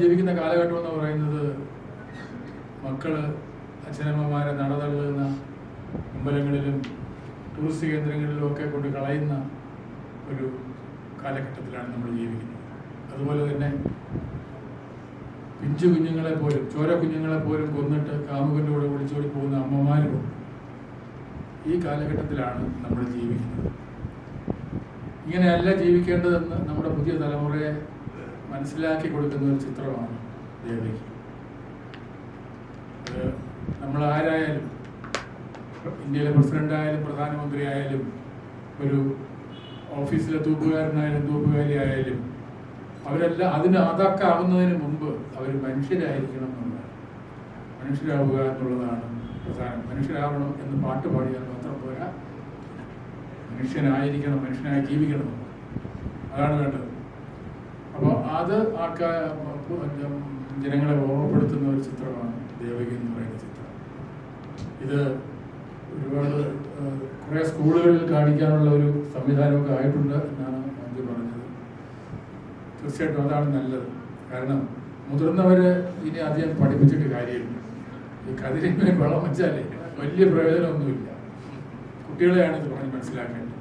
ജീവിക്കുന്ന കാലഘട്ടം എന്ന് പറയുന്നത് മക്കൾ അച്ഛനമ്മമാരെ നടതള്ളുന്ന അമ്പലങ്ങളിലും ടൂറിസ്റ്റ് കേന്ദ്രങ്ങളിലും ഒക്കെ കൊണ്ട് കളയുന്ന ഒരു കാലഘട്ടത്തിലാണ് നമ്മൾ ജീവിക്കുന്നത്. അതുപോലെ തന്നെ പിഞ്ചു കുഞ്ഞുങ്ങളെ പോലും ചോര കുഞ്ഞുങ്ങളെ പോലും കൊന്നിട്ട് കാമുകന്റെ കൂടെ വിളിച്ചോടി പോകുന്ന അമ്മമാരും ഈ കാലഘട്ടത്തിലാണ് നമ്മൾ ജീവിക്കുന്നത്. ഇങ്ങനെയല്ല ജീവിക്കേണ്ടതെന്ന് നമ്മുടെ പുതിയ തലമുറയെ മനസ്സിലാക്കി കൊടുക്കുന്ന ഒരു ചിത്രമാണ് ദേവകി. നമ്മൾ ആരായാലും ഇന്ത്യയിലെ പ്രസിഡന്റ് ആയാലും പ്രധാനമന്ത്രി ആയാലും ഒരു ഓഫീസിലെ തൂപ്പുകാരനായാലും തൂപ്പുകാരി ആയാലും അവരെല്ലാം അതിന് അതൊക്കെ ആവുന്നതിന് മുമ്പ് അവർ മനുഷ്യരായിരിക്കണം എന്നുള്ളതാണ്. മനുഷ്യരാവുക എന്നുള്ളതാണ് പ്രധാനം. മനുഷ്യരാവണം എന്ന് പാട്ട് പാടിയാൽ മാത്രം പോരാ. മനുഷ്യനായിരിക്കണം മനുഷ്യനായി ജീവിക്കണം. അതാണ് വേണ്ടത്. അത് ആൾക്കാ ജനങ്ങളെ ഓർമ്മപ്പെടുത്തുന്ന ഒരു ചിത്രമാണ് ദേവകി എന്ന് പറയുന്ന ചിത്രം. ഇത് ഒരുപാട് കുറെ സ്കൂളുകളിൽ കാണിക്കാനുള്ള ഒരു സംവിധാനമൊക്കെ ആയിട്ടുണ്ട് എന്നാണ് മഞ്ജു പറഞ്ഞത്. തീർച്ചയായിട്ടും അതാണ് നല്ലത്. കാരണം മുതിർന്നവര് ഇനി അധികം പഠിപ്പിച്ചിട്ട് കാര്യമില്ല. ഈ കതിരിന്മേൽ വെള്ളം വെച്ചാലേ വലിയ പ്രയോജനമൊന്നുമില്ല. കുട്ടികളെയാണ് ഇത് പറഞ്ഞ് മനസ്സിലാക്കേണ്ടത്.